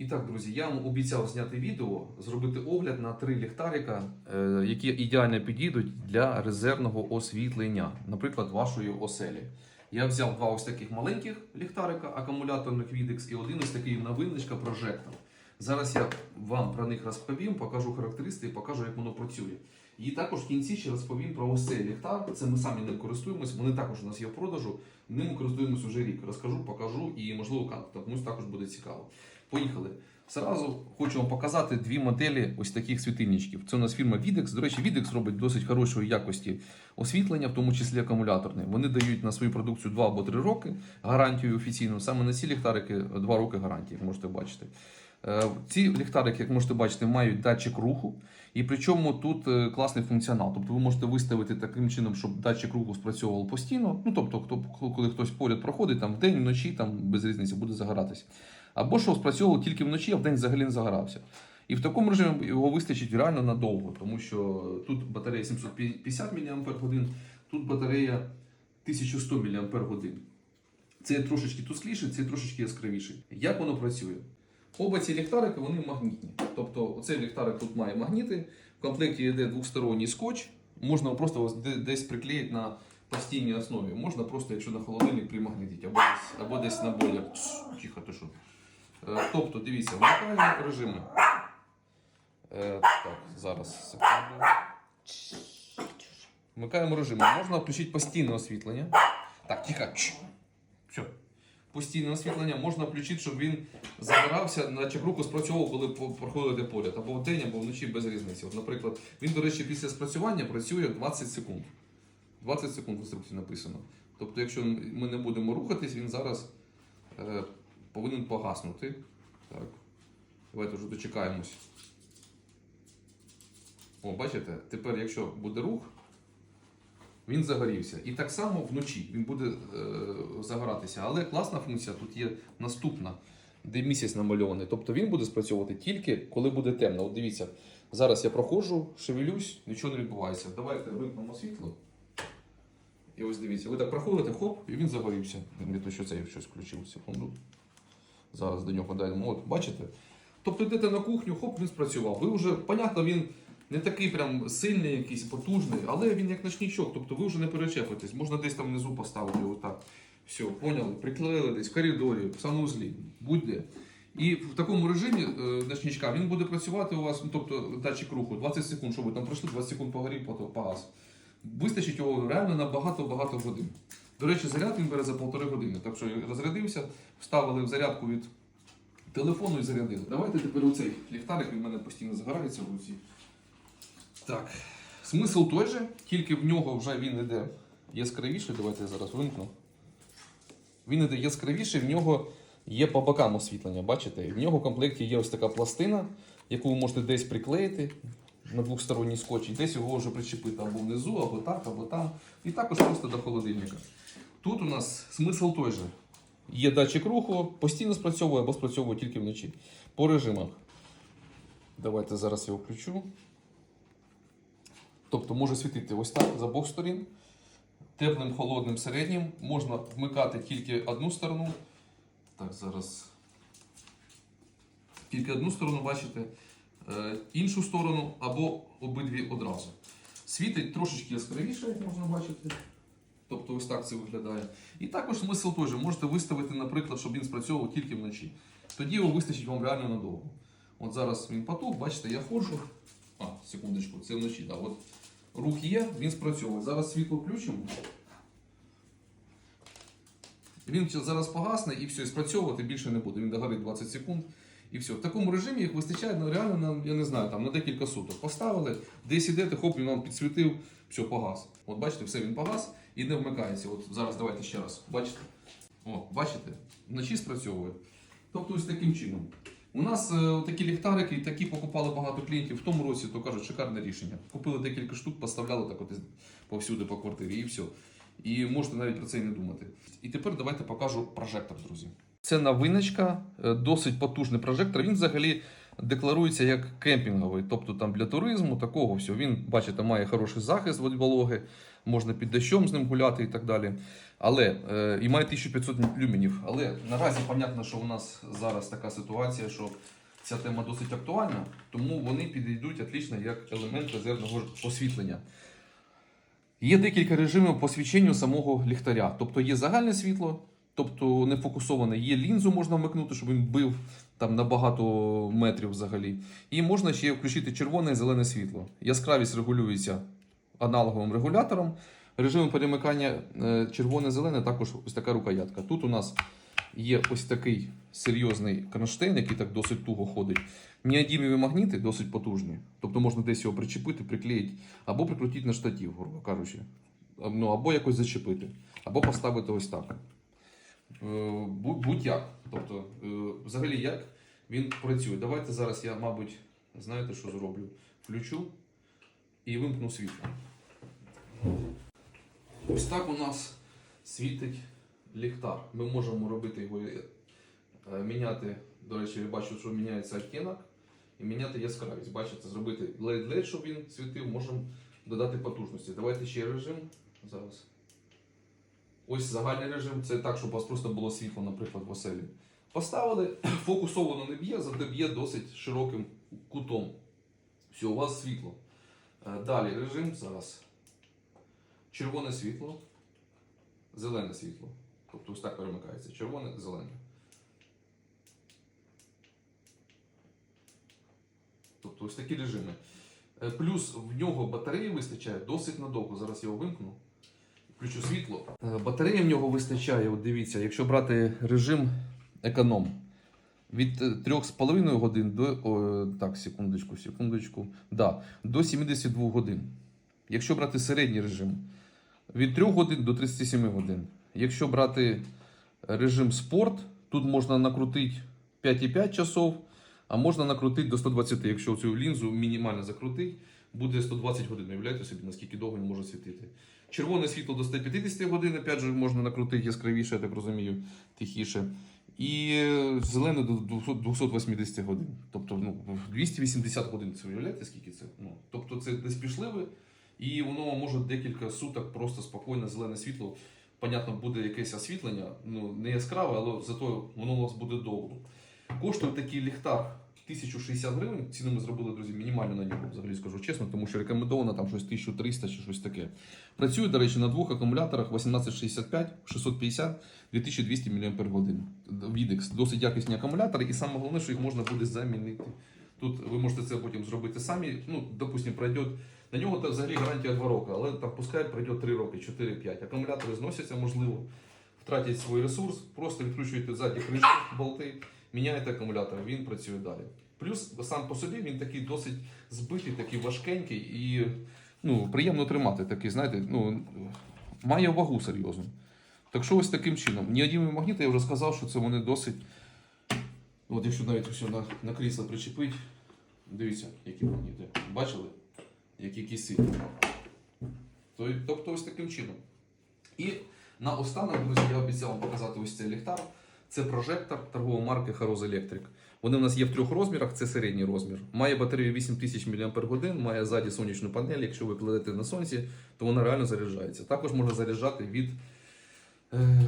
І так, друзі, я вам обіцяв зняти відео, зробити огляд на три ліхтарика, е, які ідеально підійдуть для резервного освітлення, наприклад, вашої оселі. Я взяв два ось таких маленьких ліхтарика, акумуляторних Videx, і один ось такий новиночка прожектор. Зараз я вам про них розповім, покажу характеристики, покажу, як воно працює. І також в кінці ще розповім про ось цей ліхтар. Це ми самі ним користуємось. Вони також у нас є в продажу. Ним користуємось уже рік. Розкажу, покажу і можливо комусь також буде цікаво. Поїхали. Зразу хочу вам показати дві моделі ось таких світильничків. Це у нас фірма Videx. До речі, Videx робить досить хорошої якості освітлення, в тому числі акумуляторне. Вони дають на свою продукцію 2 або 3 роки гарантію офіційну. Саме на ці ліхтарики 2 роки гарантії, як можете бачити. Е, Ці ліхтарики, як можете бачити, мають датчик руху, і причому тут е, класний функціонал. Тобто ви можете виставити таким чином, щоб датчик руху спрацьовував постійно. Ну тобто, коли хтось поряд проходить, там вдень, вночі, там без різниці буде загоратися. Або що спрацьовував тільки вночі, а вдень взагалі не загорався. І в такому режимі його вистачить реально надовго, тому що тут батарея 750 мАч, тут батарея 1100 мАч. Це трошечки тускліше, це трошечки яскравіший. Як воно працює? Оба ці ліхтарики вони магнітні. Тобто оцей ліхтарик тут має магніти, в комплекті йде двосторонній скотч, можна просто ось десь приклеїти на постійній основі. Можна просто, якщо на холодильник примагнітити, або десь, або десь на бойлер. Тихо, ти що. Е, Тобто, дивіться, вмикаємо режими. Е, Так, зараз секунду. Вмикаємо режими. Можна включити постійне освітлення. Так, тихо. Все. Постійне освітлення можна включити, щоб він загорався, наче руку спрацьовував, коли проходите поряд. Або вдень, або вночі без різниці. От, наприклад, він, до речі, після спрацювання працює 20 секунд. 20 секунд в інструкції написано. Тобто, якщо ми не будемо рухатись, він зараз е, повинен погаснути. Так. Давайте вже дочекаємось. О, бачите, тепер, якщо буде рух, він загорівся. І так само вночі він буде е, загоратися. Але класна функція тут є наступна, де місяць намальований. Тобто він буде спрацьовувати тільки коли буде темно. От дивіться, зараз я проходжу, шевелюсь, нічого не відбувається. Давайте вимкнемо світло. І ось дивіться, ви так проходите, хоп, і він загорівся. Не то, що це щось включив секунду. Зараз до нього даймо. От, бачите? Тобто йдете на кухню, хоп, він спрацював. Ви вже, понятно, він не такий прям сильний, якийсь потужний, але він як ночничок, тобто ви вже не перечепитесь. Можна десь там внизу поставити отак. Все, поняли, приклеїли десь в коридорі, в санузлі, будь-де. І в такому режимі е, ночничка він буде працювати у вас, ну, тобто датчик руху, 20 секунд, щоб там пройшли, 20 секунд погорів, потім погас. Вистачить його реально на багато-багато годин. До речі, заряд він бере за півтори години. Так що розрядився, вставили в зарядку від телефону і зарядили. Давайте тепер оцей ліхтарик, він в мене постійно загорається в руці. Так. Смисл той же, тільки в нього вже він іде яскравіший. Давайте я зараз вимкну. Він іде яскравіший, в нього є по бокам освітлення, бачите? В нього в комплекті є ось така пластина, яку ви можете десь приклеїти на двосторонній скотч, і десь його вже причепити або внизу, або так, або там. І також просто до холодильника. Тут у нас смисл той же. Є датчик руху, постійно спрацьовує або спрацьовує тільки вночі. По режимах. Давайте зараз я включу. Тобто може світити ось так з обох сторін. Теплим, холодним, середнім. Можна вмикати тільки одну сторону. Так, зараз. Тільки одну сторону бачите, іншу сторону або обидві одразу. Світить трошечки яскравіше, як можна бачити. Тобто ось так це виглядає. І також смисл той же. Можете виставити, наприклад, щоб він спрацьовував тільки вночі. Тоді його вистачить вам реально надовго. От зараз він потух, бачите, я ходжу. А, секундочку, це вночі. Да, от рух є, він спрацьовує. Зараз світло включимо. Він зараз погасне і все, і спрацьовувати більше не буде. Він догорить 20 секунд. І все. В такому режимі їх вистачає ну, реально на, я не знаю, там, на декілька суток. Поставили, десь ідете, хоп, він вам підсвітив, все, погас. От бачите, все, він погас і не вмикається. От зараз давайте ще раз. Бачите? О, бачите? Вночі спрацьовує. Тобто ось таким чином. У нас е, такі ліхтарики, такі покупали багато клієнтів в тому році, то кажуть, шикарне рішення. Купили декілька штук, поставляли так от повсюди по квартирі і все. І можете навіть про це і не думати. І тепер давайте покажу прожектор, друзі. Це новиночка, е, досить потужний прожектор. Він взагалі декларується як кемпінговий, тобто там для туризму, такого всього. Він, бачите, має хороший захист від вологи. можна під дощом з ним гуляти і так далі. Але е, і має 1500 люменів. Але наразі понятно, що у нас зараз така ситуація, що ця тема досить актуальна, тому вони підійдуть отлично як елемент резервного освітлення. Є декілька режимів по свіченню самого ліхтаря. Тобто є загальне світло, тобто не фокусоване, є лінзу, можна вмикнути, щоб він бив там на багато метрів взагалі. І можна ще включити червоне і зелене світло. Яскравість регулюється аналоговим регулятором. Режим перемикання е, червоне-зелене також ось така рукоятка. Тут у нас є ось такий серйозний кронштейн, який так досить туго ходить. Неодімові магніти досить потужні. Тобто можна десь його причепити, приклеїти, або прикрутити на штатів, грубо кажучи. Ну, або якось зачепити, або поставити ось так. Е, бу- Будь-як. Тобто, е, взагалі, як він працює. Давайте зараз я, мабуть, знаєте, що зроблю? Включу і вимкну світло. Ось так у нас світить ліхтар. Ми можемо робити його, е, міняти. До речі, я бачу, що міняється оттінок і міняти яскравість. Бачите, зробити LED-LED, щоб він світив, можемо додати потужності. Давайте ще режим зараз. Ось загальний режим це так, щоб у вас просто було світло, наприклад, в оселі. Поставили, фокусовано не б'є, зате б'є досить широким кутом. Все, у вас світло. Е, Далі режим зараз. Червоне світло, зелене світло. Тобто ось так перемикається. Червоне, зелене. Тобто ось такі режими. Е, Плюс в нього батареї вистачає досить надовго. Зараз я його вимкну. Включу світло. Е, Батареї в нього вистачає, от дивіться, якщо брати режим економ. Від е, 3,5 годин до. О, так, секундочку, секундочку. Да, до 72 годин. Якщо брати середній режим, від 3 годин до 37 годин. Якщо брати режим спорт, тут можна накрутити 5,5 часов, а можна накрутити до 120. Якщо цю лінзу мінімально закрутити, буде 120 годин. Уявляєте собі, наскільки довго він може світити. Червоне світло до 150 годин, опять же, можна накрутити яскравіше, я так розумію, тихіше. І зелене до 280 годин. Тобто ну, 280 годин. Це уявляєте, скільки це? Ну, тобто це десь пішливе, і воно може декілька суток просто спокійно зелене світло. Понятно, буде якесь освітлення, ну не яскраве, але зато воно у вас буде довго. Коштує такий ліхтар 1060 гривень. Ціну ми зробили, друзі, мінімально на нього, взагалі скажу чесно, тому що рекомендовано там щось 1300 чи щось таке. Працює, до речі, на двох акумуляторах 1865, 650, 2200 мАч. Відекс. Досить якісні акумулятори, і саме головне, що їх можна буде замінити. Тут ви можете це потім зробити самі. Ну, допустим, пройде. На нього та взагалі гарантія 2 роки, але там пускай пройде 3 роки, 4-5. Акумулятори зносяться, можливо, втратять свій ресурс, просто відкручуєте ззаді кришку, болти, міняєте акумулятор, він працює далі. Плюс сам по собі він такий досить збитий, такий важкенький і ну, приємно тримати. Такий, знаєте, ну, має вагу серйозну. Так що ось таким чином. Неодімові магніти, я вже сказав, що це вони досить. От якщо навіть все на, на крісло причепить, дивіться, які магніти. Бачили? Які кіси. Тобто ось таким чином. І на останок, друзі, я обіцяв вам показати ось цей ліхтар. Це прожектор торгової марки Haros Electric. Вони в нас є в трьох розмірах, це середній розмір. Має батарею 8000 мАч, має ззаді сонячну панель. Якщо ви кладете на сонці, то вона реально заряджається. Також можна заряджати від е,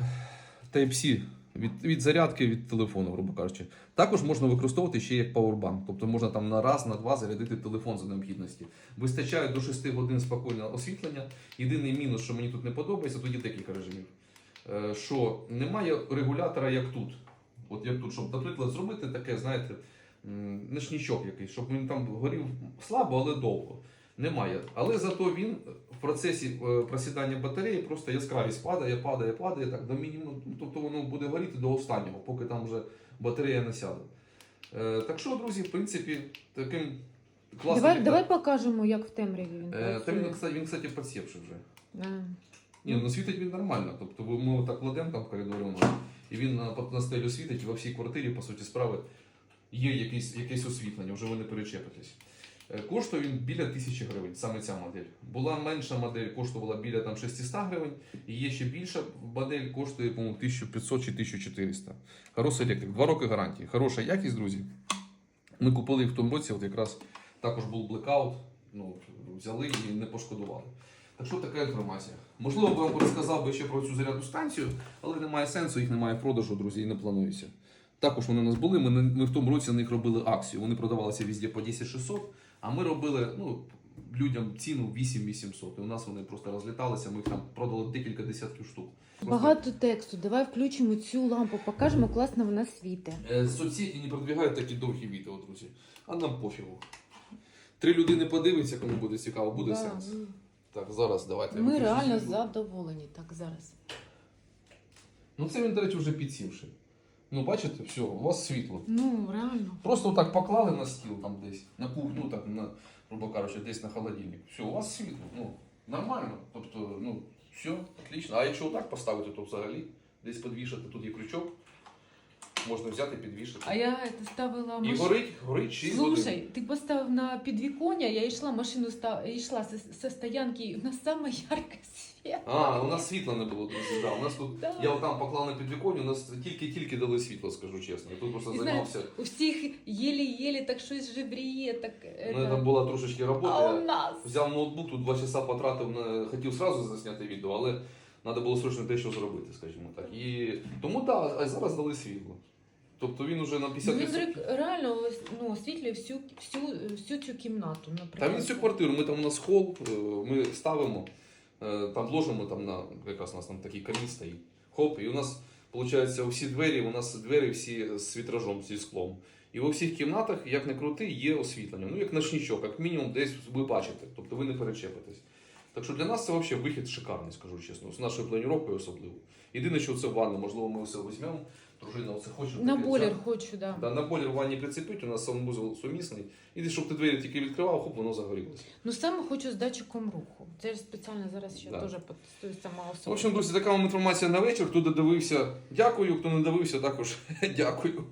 Type-C, від, від зарядки від телефону, грубо кажучи. Також можна використовувати ще як пауербанк. Тобто можна там на раз, на два зарядити телефон за необхідності. Вистачає до 6 годин спокійного освітлення. Єдиний мінус, що мені тут не подобається, тоді декілька режимів. Е, Що немає регулятора, як тут. От як тут, щоб, наприклад, зробити таке, знаєте, м, ночничок якийсь, щоб він там горів слабо, але довго. Немає. Але зато він в процесі е, просідання батареї просто яскравість падає, падає, падає так до мінімуму. Тобто воно буде горіти до останнього, поки там вже батарея не сяде. Е, Так що, друзі, в принципі, таким класним. Давай, давай покажемо, як в темряві він Е, Та він, кстати, він, кстати, підсівши вже. А. Ні, ну світить він нормально. Тобто ми так кладемо там в коридорі, і він на, на стелю світить, і во всій квартирі, по суті справи, є якесь, якесь освітлення, вже ви не перечепитесь. Е, Коштує він біля 1000 гривень, саме ця модель. Була менша модель, коштувала біля там, 600 гривень, і є ще більша модель, коштує, по-моєму, 1500 чи 1400. Хороший електрик, два роки гарантії. Хороша якість, друзі. Ми купили в тому році, от якраз також був блекаут, ну, взяли і не пошкодували. Так що така інформація. Можливо, б вам розказав би ще про цю зарядну станцію, але немає сенсу, їх немає продажу, друзі, і не планується. Також вони у нас були. Ми, ми в тому році на них робили акцію. Вони продавалися везде по 10 600, а ми робили ну, людям ціну 8 800. І у нас вони просто розліталися, ми їх там продали декілька десятків штук. Багато тексту. Давай включимо цю лампу, покажемо, класно вона світить. е, Соцсеті не продвигають такі довгі відео, друзі. А нам пофігу. Три людини подивиться, кому буде цікаво, буде Да. сенс. Так, зараз давайте. Ми виключу реально світло. задоволені. Так, зараз. Ну це він, до речі, вже підсівши. Ну, бачите, все, у вас світло. Ну, реально. Просто отак поклали на стіл там десь, на кухню, так, на, грубо кажучи, десь на холодильник. Все, у вас світло. Ну, нормально. Тобто, ну, все, отлично. А якщо отак поставити, то взагалі десь підвішати, тут є крючок, можна взяти, підвішати. А я це ставила І машину. горить, горить 6 Слушай, годин. ти поставив на підвіконня, я йшла машину ста... йшла з, з стоянки, і у нас саме ярке світло. А, у нас світла не було, друзі. Да. У нас тут, Да. я отам поклав на підвіконня, у нас тільки-тільки дали світло, скажу чесно. Я тут просто І займався. У всіх єлі-єлі так щось жебріє, так. Ну, это. там була трошечки роботи. А я- у нас. Взяв ноутбук, тут два часа потратив на хотів сразу засняти відео, але треба було срочно дещо зробити, скажімо так. І тому так, а зараз дали світло. Тобто він уже на 50%. Він зрик- реально ось, ну, освітлює всю, всю, всю цю кімнату, Та наприклад. він всю квартиру, ми там у нас хол, е, ми ставимо, е, там ложимо там на якраз у нас там такий камін стоїть. Хоп, і у нас виходить всі двері, у нас двері всі з вітражом, зі склом. І у всіх кімнатах, як не крути, є освітлення. Ну, як ночничок, як мінімум, десь ви бачите, тобто ви не перечепитесь. Так що для нас це взагалі вихід шикарний, скажу чесно, з нашою планіровкою особливо. Єдине, що це ванна, можливо, ми все візьмемо, дружина оце хоче. На таке бойлер взяти. хочу, да. Да, на бойлер в ванні прицепить, у нас санвузол сумісний. І щоб ти двері тільки відкривав, хоп, воно загорілося. Ну саме хочу з датчиком руху. Це ж спеціально зараз ще Да. теж потестую сама В общем, друзі, така вам інформація на вечір. Хто додивився, дякую. Хто не дивився, також дякую.